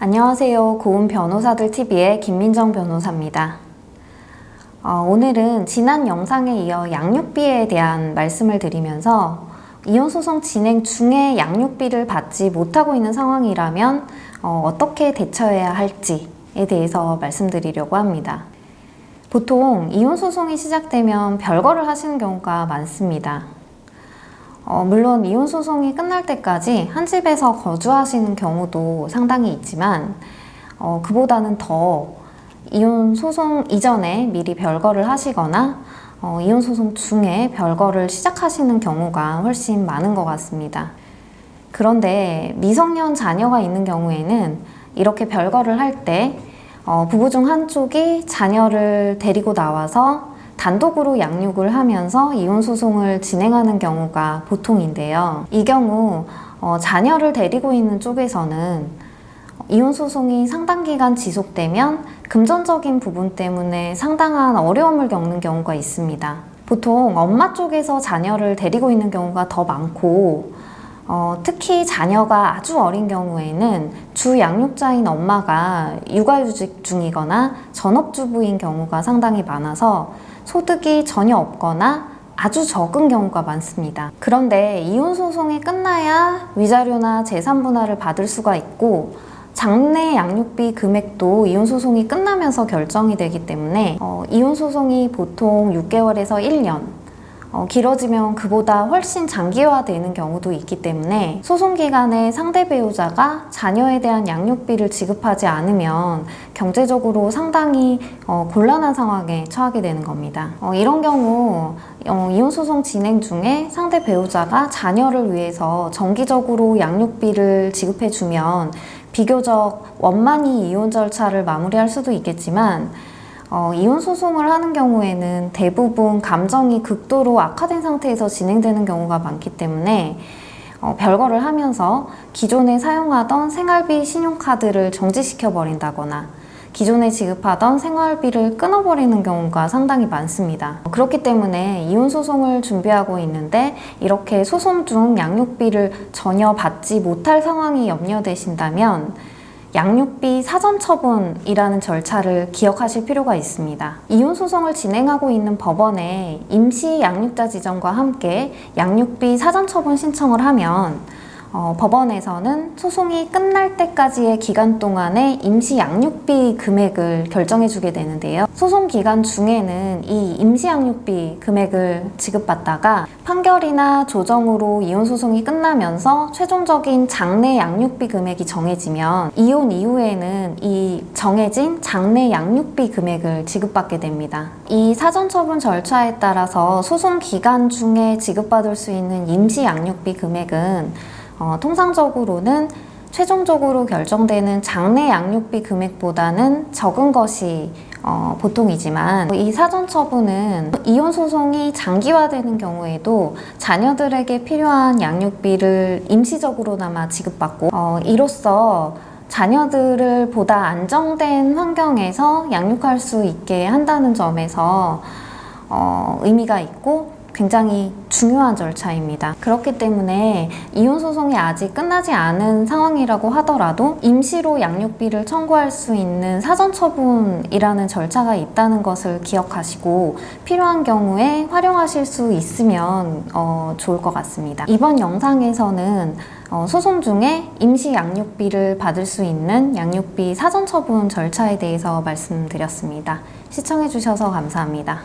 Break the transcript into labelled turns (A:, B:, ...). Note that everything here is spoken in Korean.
A: 안녕하세요. 고운 변호사들 TV의 김민정 변호사입니다. 어, 오늘은 지난 영상에 이어 양육비에 대한 말씀을 드리면서 이혼소송 진행 중에 양육비를 받지 못하고 있는 상황이라면 어, 떻게 대처해야 할지에 대해서 말씀드리려고 합니다. 보통 이혼소송이 시작되면 별거를 하시는 경우가 많습니다. 어, 물론 이혼 소송이 끝날 때까지 한 집에서 거주하시는 경우도 상당히 있지만 어, 그보다는 더 이혼 소송 이전에 미리 별거를 하시거나 어, 이혼 소송 중에 별거를 시작하시는 경우가 훨씬 많은 것 같습니다. 그런데 미성년 자녀가 있는 경우에는 이렇게 별거를 할때 어, 부부 중 한쪽이 자녀를 데리고 나와서 단독으로 양육을 하면서 이혼 소송을 진행하는 경우가 보통인데요. 이 경우 어, 자녀를 데리고 있는 쪽에서는 이혼 소송이 상당 기간 지속되면 금전적인 부분 때문에 상당한 어려움을 겪는 경우가 있습니다. 보통 엄마 쪽에서 자녀를 데리고 있는 경우가 더 많고 어, 특히 자녀가 아주 어린 경우에는 주 양육자인 엄마가 육아휴직 중이거나 전업주부인 경우가 상당히 많아서 소득이 전혀 없거나 아주 적은 경우가 많습니다. 그런데 이혼 소송이 끝나야 위자료나 재산 분할을 받을 수가 있고 장래 양육비 금액도 이혼 소송이 끝나면서 결정이 되기 때문에 어, 이혼 소송이 보통 6개월에서 1년 어, 길어지면 그보다 훨씬 장기화되는 경우도 있기 때문에 소송 기간에 상대 배우자가 자녀에 대한 양육비를 지급하지 않으면 경제적으로 상당히 어, 곤란한 상황에 처하게 되는 겁니다. 어, 이런 경우 어, 이혼 소송 진행 중에 상대 배우자가 자녀를 위해서 정기적으로 양육비를 지급해 주면 비교적 원만히 이혼 절차를 마무리할 수도 있겠지만 어, 이혼 소송을 하는 경우에는 대부분 감정이 극도로 악화된 상태에서 진행되는 경우가 많기 때문에 어, 별거를 하면서 기존에 사용하던 생활비 신용카드를 정지시켜 버린다거나 기존에 지급하던 생활비를 끊어버리는 경우가 상당히 많습니다. 그렇기 때문에 이혼 소송을 준비하고 있는데 이렇게 소송 중 양육비를 전혀 받지 못할 상황이 염려되신다면 양육비 사전 처분이라는 절차를 기억하실 필요가 있습니다. 이혼 소송을 진행하고 있는 법원에 임시 양육자 지정과 함께 양육비 사전 처분 신청을 하면 어, 법원에서는 소송이 끝날 때까지의 기간 동안의 임시 양육비 금액을 결정해 주게 되는데요. 소송 기간 중에는 이 임시 양육비 금액을 지급받다가 판결이나 조정으로 이혼 소송이 끝나면서 최종적인 장래 양육비 금액이 정해지면 이혼 이후에는 이 정해진 장래 양육비 금액을 지급받게 됩니다. 이 사전 처분 절차에 따라서 소송 기간 중에 지급받을 수 있는 임시 양육비 금액은 어, 통상적으로는 최종적으로 결정되는 장래 양육비 금액보다는 적은 것이 어, 보통이지만 이 사전 처분은 이혼 소송이 장기화되는 경우에도 자녀들에게 필요한 양육비를 임시적으로나마 지급받고 어, 이로써 자녀들을 보다 안정된 환경에서 양육할 수 있게 한다는 점에서 어, 의미가 있고 굉장히 중요한 절차입니다. 그렇기 때문에 이혼 소송이 아직 끝나지 않은 상황이라고 하더라도 임시로 양육비를 청구할 수 있는 사전 처분이라는 절차가 있다는 것을 기억하시고 필요한 경우에 활용하실 수 있으면 어, 좋을 것 같습니다. 이번 영상에서는 어, 소송 중에 임시 양육비를 받을 수 있는 양육비 사전 처분 절차에 대해서 말씀드렸습니다. 시청해주셔서 감사합니다.